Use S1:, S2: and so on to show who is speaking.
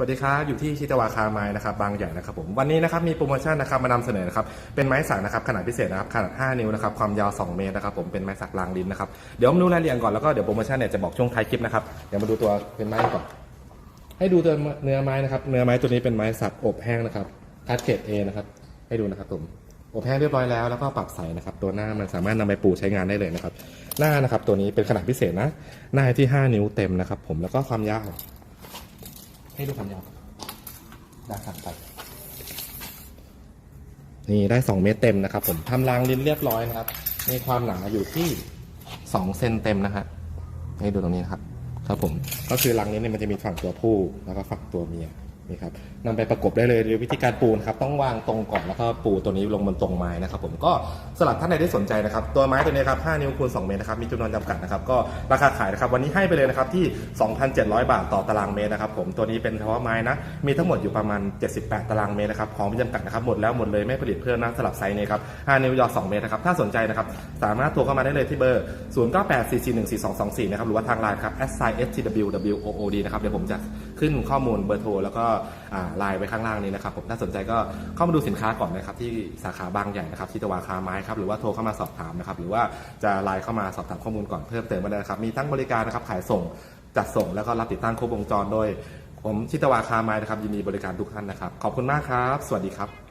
S1: สวัสดีครับ อยู่ที่ชิตาวาคาไม้นะครับบางใหญ่นะครับผมวันนี้นะครับมีโปรโมชั่นนะครับมานำเสนอนะครับเป็นไม้สักนะครับขนาดพิเศษนะครับขนาด 5 นิ้วนะครับความยาว 2 เมตรนะครับผมเป็นไม้สักรางลิ้นนะครับเดี๋ยวมาดูรายละเอียดก่อนแล้วก็เดี๋ยวโปรโมชั่นเนี่ยจะบอกช่วงท้ายคลิปนะครับเดี๋ยวมาดูตัวเป็นไม้ก่อน ให้ดูตัวเนื้อไม้นะครับเนื้อไม้ตัวนี้เป็นไม้สักอบแห้งนะครับคัดเกรดเอนะครับให้ดูนะครับผมอบแห้งเรียบร้อยแล้วแล้วก็ปรับใสนะครับตัวหน้ามันสามารถนำไปปูใช้งานได้เลยนะครับหน้านะครับตัวนี้เป็นขนาดพิเศษนะหน้าที่ 5 นิ้วเต็มนะครับผมแล้วก็ความยาว ให้ดูความยาวดานข้างไป นี่ได้ 2 เมตรเต็มนะครับ ผมทำรางลิ้นเรียบร้อยนะครับ มีความหนาอยู่ที่2เซนเต็มนะฮะให้ดูตรงนี้นะครับ ครับผม ก็คือรังลิ้นเนี่ยมันจะมีฝั่งตัวผู้แล้วก็ฝั่งตัวเมีย นี่ครับนำไปประกบได้เลยโดยวิธีการปูนครับต้องวางตรงก่อนแล้วก็ปูตัวนี้ลงบนตรงไม้นะครับผมก็สำหรับท่านใดที่สนใจนะครับตัวไม้ตัวนี้ครับ5นิ้วคูณ2เมตรนะครับมีจำนวนจำกัดนะครับก็ราคาขายนะครับวันนี้ให้ไปเลยนะครับที่ 2,700 บาทต่อตารางเมตรนะครับผมตัวนี้เป็นเฉพาะไม้นะมีทั้งหมดอยู่ประมาณ 78 ตารางเมตรนะครับของมีจำกัดนะครับหมดแล้วหมดเลยไม่ผลิตเพิ่มนะสลับไซส์นี้ครับ5นิ้วยาว2เมตรนะครับถ้าสนใจนะครับสามารถโทรเข้ามาได้เลยที่เบอร์ 0984414224 นะครับหรือว่าทางไลน์ครับ s i s t w w o o d นะครับเดี๋ยวผมจะขึ้นข้อมูลเบอร์โทรแล้วก็ไลน์ไว้ข้างล่างนี้นะครับผมถ้าสนใจก็เข้ามาดูสินค้าก่อนนะครับที่สาขาบางใหญ่นะครับที่ตะวาคาไม้ครับหรือว่าโทรเข้ามาสอบถามนะครับหรือว่าจะไลน์เข้ามาสอบถามข้อมูลก่อนเพิ่มเติมมาได้นะครับมีทั้งบริการนะครับขายส่งจัดส่งแล้วก็รับติดตั้งครบวงจรโดย ผมชิตวาคาไม้นะครับยินดีบริการทุกท่านนะครับ ขอบคุณมากครับ สวัสดีครับ